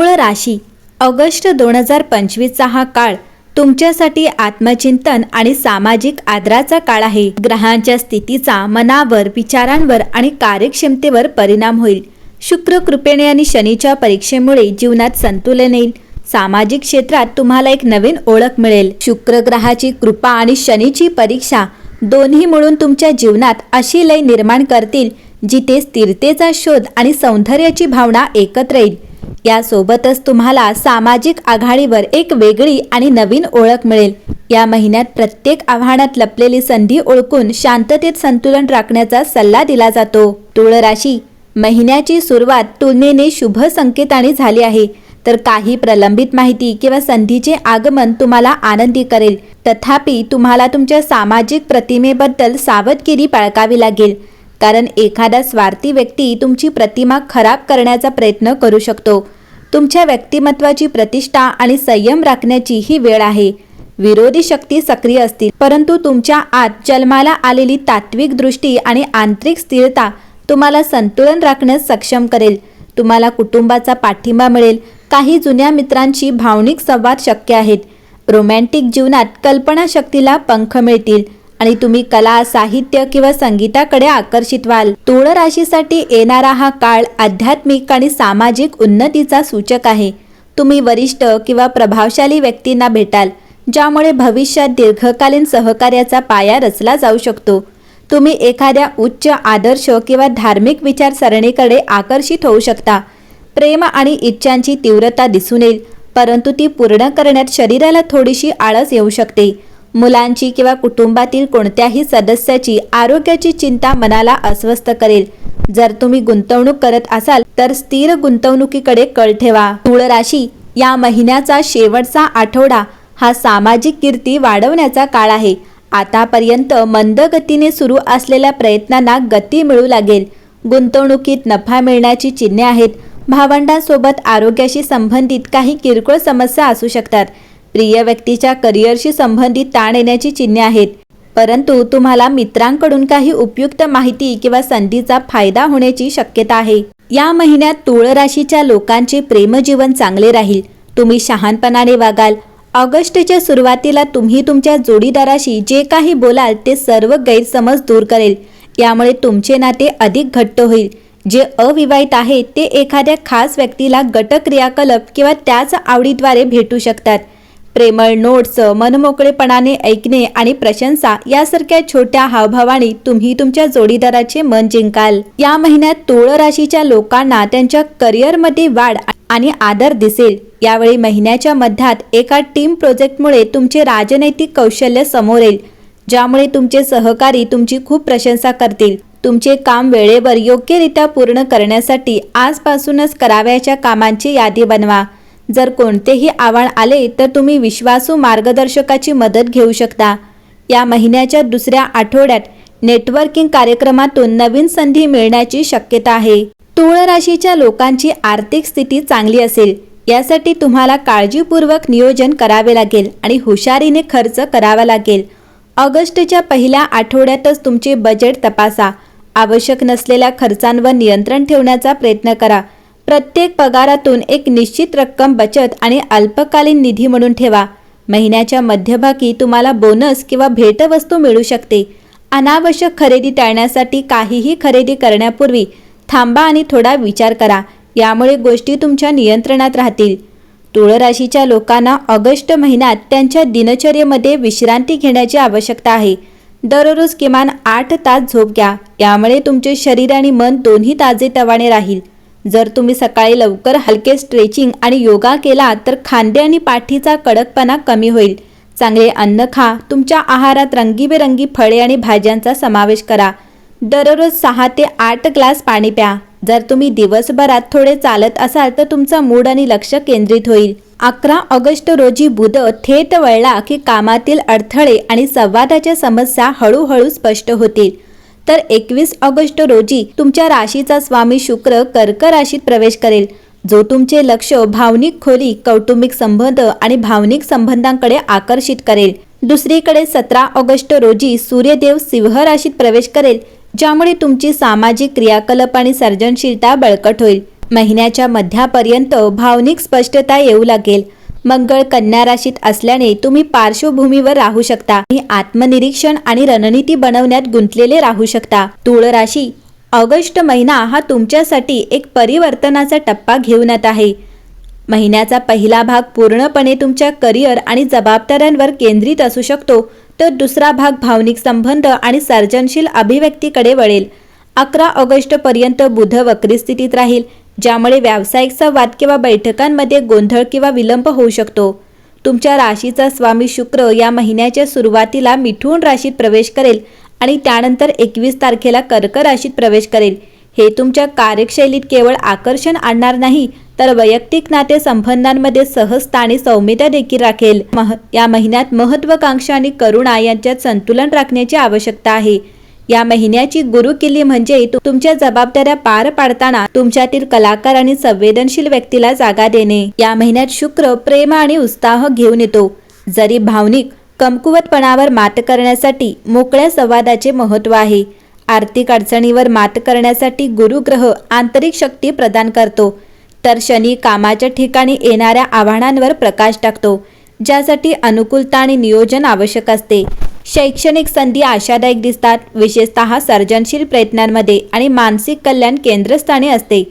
मूळ राशी ऑगस्ट दोन हजार पंचवीसचा हा काळ तुमच्यासाठी आत्मचिंतन आणि सामाजिक आदराचा काळ आहे. ग्रहांच्या स्थितीचा मनावर विचारांवर आणि कार्यक्षमतेवर परिणाम होईल. शुक्र कृपेने आणि शनीच्या परीक्षेमुळे जीवनात संतुलन येईल. सामाजिक क्षेत्रात तुम्हाला एक नवीन ओळख मिळेल. शुक्र ग्रहाची कृपा आणि शनीची परीक्षा दोन्ही मिळून तुमच्या जीवनात अशी लय निर्माण करतील जिथे स्थिरतेचा शोध आणि सौंदर्याची भावना एकत्र येईल. यासोबतच तुम्हाला सामाजिक आघाडीवर एक वेगळी आणि नवीन ओळख मिळेल. या महिन्यात प्रत्येक आव्हानात लपलेली संधी ओळखून शांततेत संतुलन राखण्याचा सल्ला दिला जातो. तुळ राशी महिन्याची सुरुवात तुलनेने शुभ संकेताने झाली आहे. तर काही प्रलंबित माहिती किंवा संधीचे आगमन तुम्हाला आनंदी करेल. तथापि तुम्हाला तुमच्या सामाजिक प्रतिमेबद्दल सावधगिरी बाळगावी लागेल. कारण एखादा स्वार्थी व्यक्ती तुमची प्रतिमा खराब करण्याचा प्रयत्न करू शकतो. तुमच्या व्यक्तिमत्वाची प्रतिष्ठा आणि संयम राखण्याची ही वेळ आहे. विरोधी शक्ती सक्रिय असतील परंतु तुमच्या आत जन्माला आलेली तात्विक दृष्टी आणि आंतरिक स्थिरता तुम्हाला संतुलन राखण्यास सक्षम करेल. तुम्हाला कुटुंबाचा पाठिंबा मिळेल. काही जुन्या मित्रांशी भावनिक संवाद शक्य आहेत. रोमॅन्टिक जीवनात कल्पनाशक्तीला पंख मिळतील. आणि तुम्ही कला साहित्य किंवा संगीताकडे आकर्षित व्हाल. तुळ राशीसाठी येणारा हा काळ आध्यात्मिक आणि सामाजिक उन्नतीचा सूचक आहे. तुम्ही वरिष्ठ किंवा प्रभावशाली व्यक्तींना भेटाल ज्यामुळे भविष्यात दीर्घकालीन सहकार्याचा पाया रचला जाऊ शकतो. तुम्ही एखाद्या उच्च आदर्श किंवा धार्मिक विचारसरणीकडे आकर्षित होऊ शकता. प्रेम आणि इच्छांची तीव्रता दिसून येईल परंतु ती पूर्ण करण्यात शरीराला थोडीशी आळस येऊ शकते. मुलांची किंवा कुटुंबातील कोणत्याही सदस्याची आरोग्याची चिंता मनाला अस्वस्थ करेल. जर तुम्ही गुंतवणूक करत असाल तर स्थिर गुंतवणुकीकडे कळ ठेवा. तुळ राशी या महिन्याचा शेवटचा आठवडा हा सामाजिक कीर्ती वाढवण्याचा काळ आहे. आतापर्यंत मंद गतीने सुरू असलेल्या प्रयत्नांना गती मिळू लागेल. गुंतवणुकीत नफा मिळण्याची चिन्हे आहेत. भावंडांसोबत आरोग्याशी संबंधित काही किरकोळ समस्या असू शकतात. प्रिय व्यक्तीच्या करिअरशी संबंधित ताण येण्याची चिन्हे आहेत. परंतु तुम्हाला मित्रांकडून काही उपयुक्त माहिती किंवा संधीचा फायदा होण्याची शक्यता आहे. या महिन्यात तुळ राशीच्या लोकांचे प्रेमजीवन चांगले राहील. तुम्ही शहाणपणाने वागाल. ऑगस्टच्या सुरुवातीला तुम्ही तुमच्या जोडीदाराशी जे काही बोलाल ते सर्व गैरसमज दूर करेल. यामुळे तुमचे नाते अधिक घट्ट होईल. जे अविवाहित आहे ते एखाद्या खास व्यक्तीला गट क्रियाकलाप किंवा त्याच आवडीद्वारे भेटू शकतात. प्रेमळ नोट्स मनमोकळेपणाने ऐकणे आणि प्रशंसा यासारख्या छोट्या हावभावाने तुम्ही तुमच्या जोडीदाराचे मन जिंकाल. या महिन्यात तुळ राशीच्या लोकांना त्यांच्या करिअरमध्ये वाढ आणि आदर दिसेल. यावेळी महिन्याच्या मध्यात एका टीम प्रोजेक्टमुळे तुमचे राजनैतिक कौशल्य समोर येईल ज्यामुळे तुमचे सहकारी तुमची खूप प्रशंसा करतील. तुमचे काम वेळेवर योग्यरित्या पूर्ण करण्यासाठी आजपासूनच करावयाच्या कामांची यादी बनवा. जर कोणतेही आव्हान आले तर तुम्ही विश्वासू मार्गदर्शकाची मदत घेऊ शकता. या महिन्याच्या दुसऱ्या आठवड्यात नेटवर्किंग कार्यक्रमातून नवीन संधी मिळण्याची शक्यता आहे. तुळ राशीच्या लोकांची आर्थिक स्थिती चांगली असेल यासाठी तुम्हाला काळजीपूर्वक नियोजन करावे लागेल आणि हुशारीने खर्च करावा लागेल. ऑगस्टच्या पहिल्या आठवड्यातच तुमचे बजेट तपासा. आवश्यक नसलेल्या खर्चांवर नियंत्रण ठेवण्याचा प्रयत्न करा. प्रत्येक पगारातून एक निश्चित रक्कम बचत आणि अल्पकालीन निधी म्हणून ठेवा. महिन्याच्या मध्यभागी तुम्हाला बोनस किंवा भेटवस्तू मिळू शकते. अनावश्यक खरेदी टाळण्यासाठी काहीही खरेदी करण्यापूर्वी थांबा आणि थोडा विचार करा. यामुळे गोष्टी तुमच्या नियंत्रणात राहतील. तुळ राशीच्या लोकांना ऑगस्ट महिन्यात त्यांच्या दिनचर्येमध्ये विश्रांती घेण्याची आवश्यकता आहे. दररोज किमान आठ तास झोप घ्या. यामुळे तुमचे शरीर आणि मन दोन्ही ताजेतवाने राहील. जर तुम्ही सकाळी लवकर हलके स्ट्रेचिंग आणि योगा केला तर खांदे आणि पाठीचा कडकपणा कमी होईल. चांगले अन्न खा तुमच्या आहारात रंगीबेरंगी फळे आणि भाज्यांचा समावेश करा. दररोज सहा ते आठ ग्लास पाणी प्या. जर तुम्ही दिवसभरात थोडे चालत असाल तर तुमचा मूड आणि लक्ष केंद्रित होईल. अकरा ऑगस्ट रोजी बुध थेट वळला की कामातील अडथळे आणि संवादाच्या समस्या हळूहळू स्पष्ट होतील. तर एकवीस ऑगस्ट रोजी तुमच्या राशीचा स्वामी शुक्र कर्क राशीत प्रवेश करेल. जो तुमचे लक्ष भावनिक खोली कौटुंबिक संबंध आणि भावनिक संबंधांकडे आकर्षित करेल. दुसरीकडे सतरा ऑगस्ट रोजी सूर्यदेव सिंह राशीत प्रवेश करेल ज्यामुळे तुमची सामाजिक क्रियाकलाप आणि सर्जनशीलता बळकट होईल. महिन्याच्या मध्यापर्यंत भावनिक स्पष्टता येऊ लागेल. मंगळ कन्या राशीत असल्याने तुम्ही पार्श्वभूमीवर राहू शकता. आणि आत्मनिरीक्षण आणि रणनीती बनवण्यात गुंतलेले राहू शकता. तुळ राशी ऑगस्ट महिना हा तुमच्यासाठी एक परिवर्तनाचा टप्पा घेऊन येत आहे. महिन्याचा पहिला भाग पूर्णपणे तुमच्या करिअर आणि जबाबदाऱ्यांवर केंद्रित असू शकतो. तर दुसरा भाग भावनिक संबंध आणि सर्जनशील अभिव्यक्तीकडे वळेल. अकरा ऑगस्टपर्यंत बुध वक्री स्थितीत राहील. ज्यामुळे व्यावसायिक संवाद किंवा बैठकांमध्ये गोंधळ किंवा विलंब होऊ शकतो. तुमच्या राशीचा स्वामी शुक्र या महिन्याच्या सुरुवातीला मिठून राशीत प्रवेश करेल आणि त्यानंतर एकवीस तारखेला कर्क राशीत प्रवेश करेल. हे तुमच्या कार्यशैलीत केवळ आकर्षण आणणार नाही तर वैयक्तिक नाते संबंधांमध्ये सहजता आणि सौम्यता देखील राखेल. मह या महिन्यात महत्वाकांक्षा आणि करुणा यांच्यात संतुलन राखण्याची आवश्यकता आहे. या महिन्याची गुरुकिल्ली म्हणजे तुमच्या जबाबदाऱ्या पार पाडताना तुमच्यातील कलाकार आणि संवेदनशील व्यक्तीला जागा देणे. या महिन्यात शुक्र प्रेम आणि उत्साह घेऊन येतो. जरी भावनिक कमकुवतपणावर मात करण्यासाठी मोकळ्या संवादाचे महत्त्व आहे. आर्थिक अडचणीवर मात करण्यासाठी गुरुग्रह आंतरिक शक्ती प्रदान करतो. तर शनी कामाच्या ठिकाणी येणाऱ्या आव्हानांवर प्रकाश टाकतो ज्यासाठी अनुकूलता आणि नियोजन आवश्यक असते. शैक्षणिक संधी आशादायक दिसतात. विशेषतः सर्जनशील प्रयत्नांमध्ये आणि मानसिक कल्याण केंद्रस्थानी असते.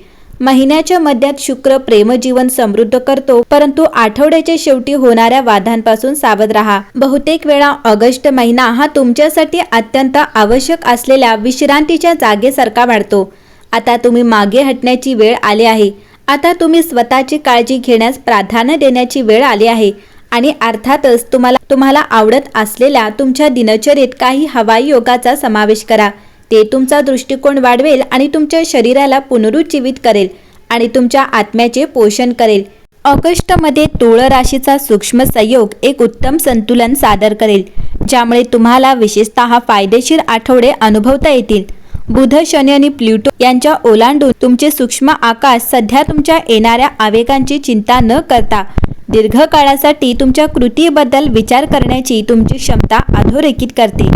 महिन्याच्या मध्यात शुक्र प्रेमजीवन समृद्ध करतो परंतु आठवड्याच्या शेवटी होणाऱ्या वादांपासून सावध राहा. बहुतेक वेळा ऑगस्ट महिना हा तुमच्यासाठी अत्यंत आवश्यक असलेल्या विश्रांतीच्या जागेसारखा वाढतो. आता तुम्ही मागे हटण्याची वेळ आली आहे. आता तुम्ही स्वतःची काळजी घेण्यास प्राधान्य देण्याची वेळ आली आहे. आणि अर्थातच तुम्हाला तुम्हाला आवडत असलेल्या तुमच्या दिनचर्येत काही हवाई योगाचा समावेश करा. ते तुमचा दृष्टिकोन वाढवेल आणि तुमच्या शरीराला पुनरुज्जीवित करेल आणि तुमच्या आत्म्याचे पोषण करेल. ऑगस्टमध्ये तुळ राशीचा सूक्ष्म संयोग एक उत्तम संतुलन सादर करेल ज्यामुळे तुम्हाला विशेषतः फायदेशीर आठवडे अनुभवता येतील. बुध शनी आणि प्ल्युटो यांच्या ओलांडून तुमचे सूक्ष्म आकाश सध्या तुमच्या येणाऱ्या आवेगांची चिंता न करता दीर्घकाळासाठी तुमच्या कृतीबद्दल विचार करण्याची तुमची क्षमता अधोरेखित करते.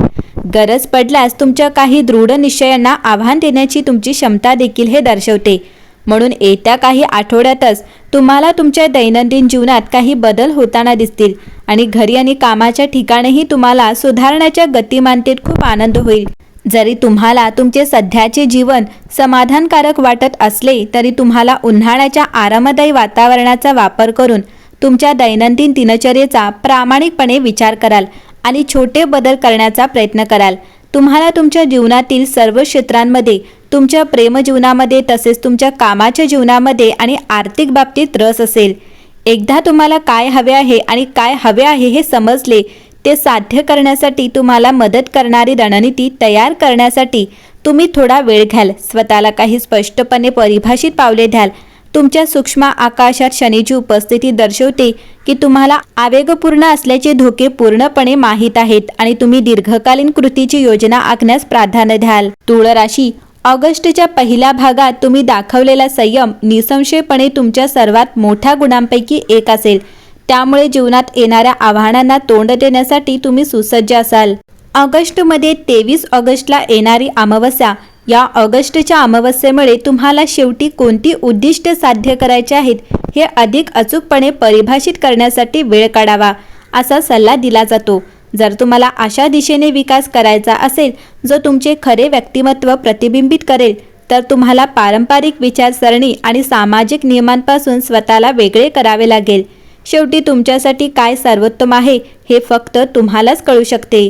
गरज पडल्यास तुमच्या काही दृढ निश्चयांना आव्हान देण्याची तुमची क्षमता देखील हे दर्शवते. म्हणून येत्या काही आठवड्यातच तुम्हाला तुमच्या दैनंदिन जीवनात काही बदल होताना दिसतील आणि घरी आणि कामाच्या ठिकाणीही तुम्हाला सुधारण्याच्या गतिमानतेत खूप आनंद होईल. जरी तुम्हाला तुमचे सध्याचे जीवन समाधानकारक वाटत असले तरी तुम्हाला उन्हाळ्याच्या आरामदायी वातावरणाचा वापर करून तुमच्या दैनंदिन दिनचर्येचा प्रामाणिकपणे विचार कराल आणि छोटे बदल करण्याचा प्रयत्न कराल. तुम्हाला तुमच्या जीवनातील सर्व क्षेत्रांमध्ये तुमच्या प्रेमजीवनामध्ये तसेच तुमच्या कामाच्या जीवनामध्ये आणि आर्थिक बाबतीत रस असेल. एकदा तुम्हाला काय हवे आहे आणि काय हवे आहे हे समजले ते साध्य करण्यासाठी तुम्हाला मदत करणारी रणनीती तयार करण्यासाठी तुम्ही थोडा वेळ घ्याल. स्वतःला काही स्पष्टपणे परिभाषित पावले द्याल. तुमच्या सूक्ष्म आकाशात शनीची उपस्थिती दर्शवते की तुम्हाला आवेगपूर्ण असल्याचे धोके पूर्णपणे माहीत आहेत आणि तुम्ही दीर्घकालीन कृतीची योजना आखण्यास प्राधान्य द्याल. तुळ राशी ऑगस्टच्या पहिल्या भागात तुम्ही दाखवलेला संयम निसंशयपणे तुमच्या सर्वात मोठ्या गुणांपैकी एक असेल. त्यामुळे जीवनात येणाऱ्या आव्हानांना तोंड देण्यासाठी तुम्ही सुसज्ज असाल. ऑगस्टमध्ये तेवीस ऑगस्टला येणारी अमावस्या या ऑगस्टच्या अमावस्येमुळे तुम्हाला शेवटी कोणती उद्दिष्ट साध्य करायची आहेत हे अधिक अचूकपणे परिभाषित करण्यासाठी वेळ काढावा असा सल्ला दिला जातो. जर तुम्हाला अशा दिशेने विकास करायचा असेल जो तुमचे खरे व्यक्तिमत्व प्रतिबिंबित करेल तर तुम्हाला पारंपरिक विचारसरणी आणि सामाजिक नियमांपासून स्वतःला वेगळे करावे लागेल. शेवटी तुमच्यासाठी काय सर्वोत्तम आहे हे फक्त तुम्हालाच कळू शकते.